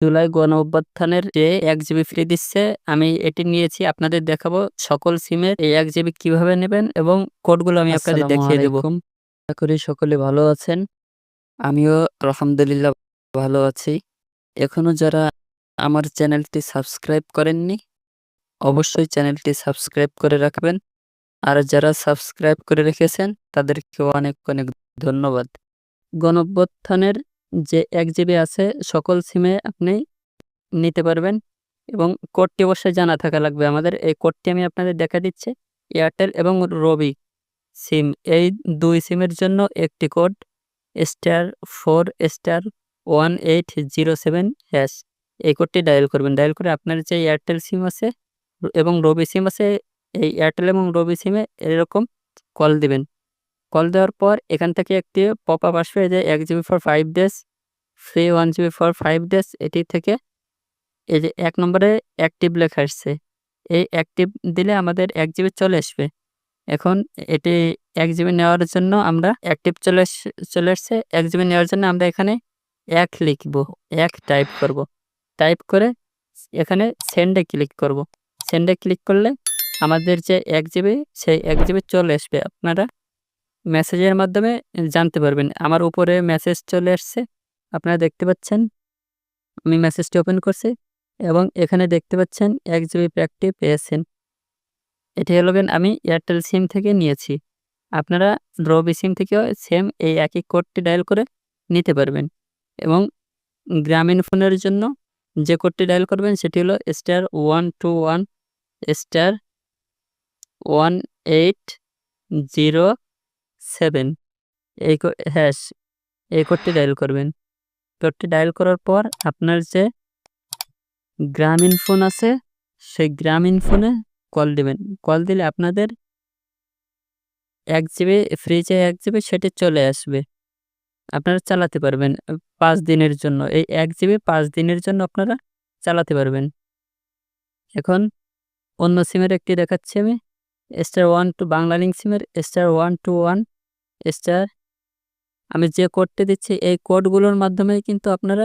জুলাই গণ অভ্যুত্থানের যে এক জিবি ফ্রি দিচ্ছে আমি এটি নিয়েছি আপনাদের দেখাবো সকল সিমের এই এক জিবি কীভাবে নেবেন এবং কোডগুলো আমি আপনাদের দেখিয়ে দেবো। আশা করি সকলে ভালো আছেন। আমিও আলহামদুলিল্লাহ ভালো আছি। এখনও যারা আমার চ্যানেলটি সাবস্ক্রাইব করেননি অবশ্যই চ্যানেলটি সাবস্ক্রাইব করে রাখবেন। আর যারা সাবস্ক্রাইব করে রেখেছেন তাদেরকেও অনেক অনেক ধন্যবাদ। গণঅভ্যুত্থানের যে এক জিবি আছে, সকল সিমে আপনি নিতে পারবেন এবং কোডটি অবশ্যই জানা থাকা লাগবে। আমাদের এই কোডটি আমি আপনাদের দেখা দিচ্ছি। এয়ারটেল এবং রবি সিম এই দুই সিমের জন্য একটি code, star four, star one eight zero seven hash. এই কোডটি ডায়াল করবেন। ডায়াল করে আপনার যে এয়ারটেল সিম আছে এবং রবি সিম আছে, এই এয়ারটেল এবং রবি সিমে এরকম কল দিবেন। কল দেওয়ার পর এখান থেকে একটি পপ আপ আসবে যে এক GB for five days free one GB for five days এটি থেকে এই যে এক নম্বরে অ্যাক্টিভ লেখা আসছে। এই অ্যাক্টিভ দিলে আমাদের এক জিবি চলে আসবে। এখন এটি এক জিবি নেওয়ার জন্য আমরা অ্যাক্টিভ চলে চলে আসছে। এক জিবি নেওয়ার জন্য আমরা এখানে এক লিখব, এক টাইপ করব। টাইপ করে এখানে সেন্ডে ক্লিক করব। সেন্ডে ক্লিক করলে আমাদের যে এক জিবি, সেই এক জিবি চলে আসবে। আপনারা মেসেজের মাধ্যমে জানতে পারবেন। আমার উপরে মেসেজ চলে আসছে, আপনারা দেখতে পাচ্ছেন, আমি মেসেজটি ওপেন করছি এবং এখানে দেখতে পাচ্ছেন এক জিবি প্যাকটি পেয়েছেন। এটি হলো আমি এয়ারটেল সিম থেকে নিয়েছি। আপনারা রবি সিম থেকেও সেম এই একই কোডটি ডায়াল করে নিতে পারবেন এবং গ্রামীণ ফোনের জন্য যে কোডটি ডায়াল করবেন সেটি হলো star one two one star one eight zero seven এই হ্যাশ এই কোডটি ডায়াল করবেন। কোডটি ডায়াল করার পর আপনার যে গ্রামীণ ফোন আছে, সেই গ্রামীণ ফোনে কল দিবেন। কল দিলে আপনাদের এক জিবি ফ্রিজে এক জিবি সেটি চলে আসবে। আপনারা চালাতে পারবেন পাঁচ দিনের জন্য। এই এক জিবি, পাঁচ দিনের জন্য আপনারা চালাতে পারবেন। এখন অন্য সিমের একটি দেখাচ্ছি আমি। Star one two Banglalink সিমের star one two one star আমি যে কোডটি দিচ্ছি, এই কোডগুলোর মাধ্যমে কিন্তু আপনারা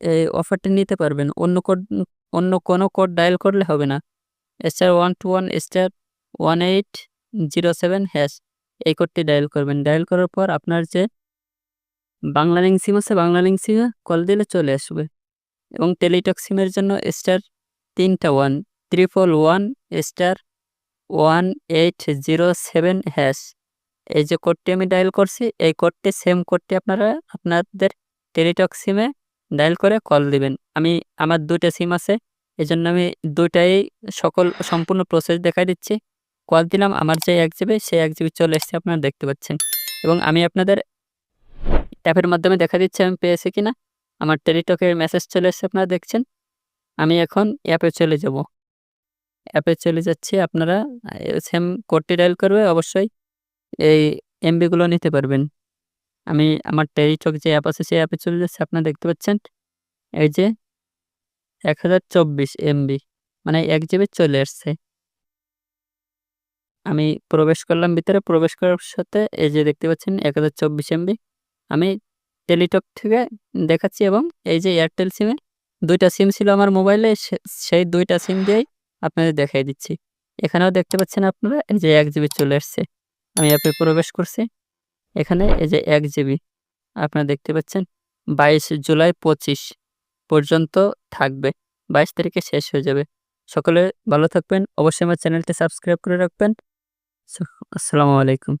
এই অফারটি নিতে পারবেন। অন্য কোড অন্য কোনো কোড ডায়াল করলে হবে না। Star one two one star one eight zero seven hash এই কোডটি ডায়াল করবেন। ডায়াল করার পর আপনার যে বাংলা লিঙ্ক সিম আছে, বাংলা লিঙ্ক সিমে কল দিলে চলে আসবে। এবং টেলিটক সিমের জন্য স্টার তিনটা one triple one star one eight zero seven hash এই যে কোডটি আমি ডায়াল করছি, এই কোডটি সেম কোডটি আপনারা আপনাদের টেলিটক সিমে ডায়াল করে কল দিবেন। আমি, আমার দুইটা সিম আছে এই জন্য আমি দুইটাই সকল সম্পূর্ণ প্রসেস দেখাই দিচ্ছি। কল দিলাম, আমার যে এক জিবি সেই এক জিবি চলে এসছে, আপনারা দেখতে পাচ্ছেন। এবং আমি আপনাদের অ্যাপের মাধ্যমে দেখা দিচ্ছি, আমি পেয়েছি কিনা। আমার টেলিটকের মেসেজ চলে এসছে, আপনারা দেখছেন। আমি এখন অ্যাপে চলে যাব। অ্যাপে চলে যাচ্ছি, আপনারা সেম কোডটি ডায়াল করবে, অবশ্যই। এই এমবিগুলো নিতে পারবেন। আমি আমার টেলিটক যে অ্যাপ আছে, সেই অ্যাপে চলে যাচ্ছে। আপনারা দেখতে পাচ্ছেন? এই যে এক হাজার চব্বিশ এমবি মানে এক জিবি চলে আসছে। আমি প্রবেশ করলাম ভিতরে। প্রবেশ করার সাথে এই যে দেখতে পাচ্ছেন, এক হাজার চব্বিশ এমবি আমি টেলিটক থেকে দেখাচ্ছি এবং এই যে এয়ারটেল সিমে দুইটা সিম ছিল আমার মোবাইলে। সেই দুইটা সিম দিয়েই আপনাদের দেখাই দিচ্ছি। এখানেও দেখতে পাচ্ছেন আপনারা, এই যে এক জিবি চলে আসছে। আমি অ্যাপে প্রবেশ করছি। এখানে এই যে এক জিবি, আপনারা দেখতে পাচ্ছেন, বাইশ জুলাই পঁচিশ পর্যন্ত থাকবে, বাইশ তারিখে শেষ হয়ে যাবে। সকলে ভালো থাকবেন, অবশ্যই আমার চ্যানেলটি সাবস্ক্রাইব করে রাখবেন। আসসালামু আলাইকুম।